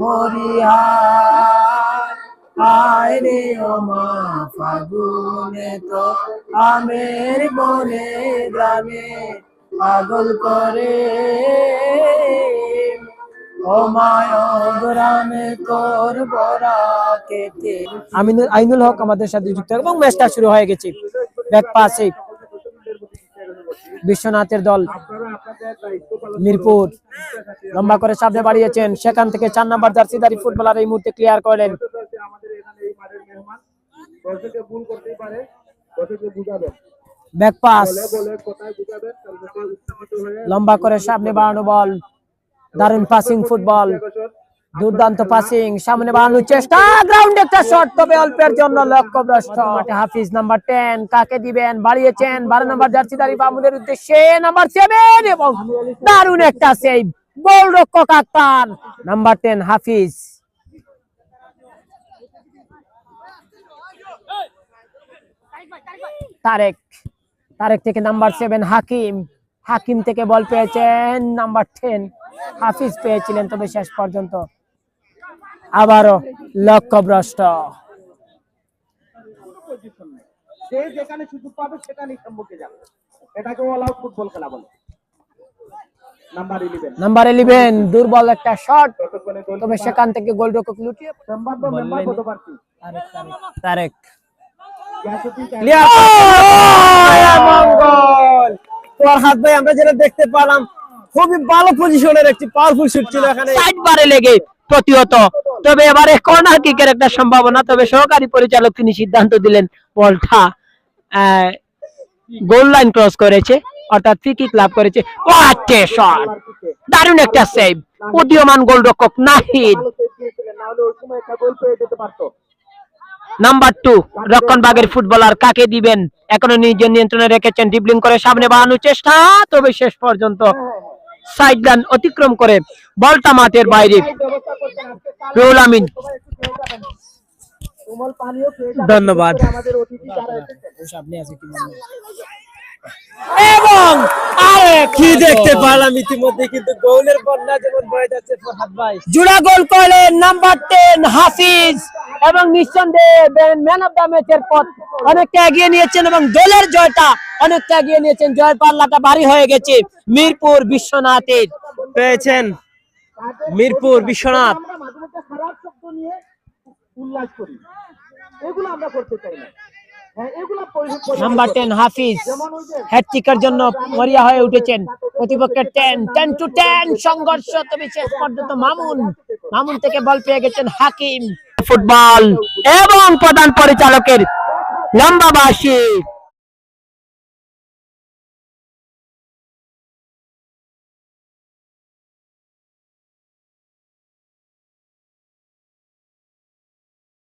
মরিহার আয় রে ও ফাগুনে তো আমের বনে গ্রামে পাগল করে। আমিনুল আইনুল হক আমাদের সাথে যুক্ত এবং ম্যাচটা শুরু হয়ে গেছে। ব্যাক বিশ্বনাথের দল। মিরপুর। লম্বা করে সামনে বাড়িয়েছেন। সেখান থেকে চার নাম্বার জার্সিদারি ফুটবলার এই মুহূর্তে ক্লিয়ার করলেন। লম্বা করে সামনে বাড়ানো বল দারুণ পাসিং ফুটবল দুর্দান্ত পাসিং সামনে বাড়ানোর চেষ্টা। গ্রাউন্ড একটা শট তবে অল্পের জন্য লক্ষ্য ভ্রষ্ট। হাফিজ নাম্বার টেন কাকে দিবেন? বাড়িয়েছেন, বারো নাম্বার জার্সিদারি বামুদের উদ্দেশ্যে নাম্বার সেভেন এবং দারুণ একটা সেভ গোল রক্ষক আক্তার নাম্বার টেন হাফিজ। তারেক তারেক থেকে নাম্বার সেভেন হাকিম। হাকিম থেকে বল পেয়েছেন নাম্বার টেন হাফিজ পেয়েছিলেন, তবে শেষ পর্যন্ত। আবারও লক্ষ্যভ্রষ্ট। সে যেখানে সুযোগ পাবে সেখানেই সম্মুখে যাবে। এটাকে অল আউট ফুটবল খেলা বলে। নাম্বার ইলেভেন দুর্বল একটা শট তবে সেখান থেকে গোলরক্ষক লুটিয়ে সম্ভাব্য মেম্বার কত পারছি। তারেক গ্যাসুদ্দিন ক্লিয়ার মঙ্গল ফরহাদ ভাই আমরা যেটা দেখতে পেলাম খুবই ভালো পজিশনের একটি পাওয়ারফুল শুট ছিল এখানে। সাইড বারে লেগে প্রতিহত। তবে এবারে কর্নার কিকের একটা সম্ভাবনা, তবে সহকারী পরিচালক তিনি সিদ্ধান্ত দিলেন বলটা গোল লাইন ক্রস করেছে, অর্থাৎ ফ্রি কিক লাভ করেছে। ওয়াটে শট! দারুণ একটা সেভ উদীয়মান গোলরক্ষক নাহিদ। নাম্বার টু রক্ষণবাগের ফুটবলার কাকে দিবেন? এখনও নিজের নিয়ন্ত্রণে রেখেছেন ডিবলিং করে সামনে বাড়ানোর চেষ্টা, তবে শেষ পর্যন্ত সাইড লাইন অতিক্রম করে বলটা মাঠের বাইরে রুহুল আমিন। ধন্যবাদ। এবং আরে কি দেখতে পারলাম ইতিমধ্যে কিন্তু গোলের বন্যা যেমন বয়ে যাচ্ছে ফরহাদ ভাই জোড়া গোল করলেন নাম্বার টেন হাফিজ এবং নিঃসন্দেহে ম্যান অফ দ্য ম্যাচের পথ অনেকটা এগিয়ে নিয়েছেন এবং দলের জয়টা অনেকটা এগিয়ে নিয়েছেন। জয় পাল্লাটা ভারী হয়ে গেছে। মিরপুর বিশ্বনাথের। পেয়েছেন মিরপুর বিশ্বনাথ। আমরা মাঝে মধ্যে খারাপ শব্দ নিয়ে উল্লাস করি এগুলো আমরা করতে চাই না এগুলো পরি- পরি- নাম্বার টেন হাফিজ। জন্য মরিয়া হয়ে উঠেছেন। প্রতিপক্ষের টেন টেন টু টেন সংঘর্ষ। তবে শেষ পর্যন্ত মামুন মামুন থেকে বল পেয়ে গেছেন হাকিম। ফুটবল এবং প্রধান পরিচালকের লম্বা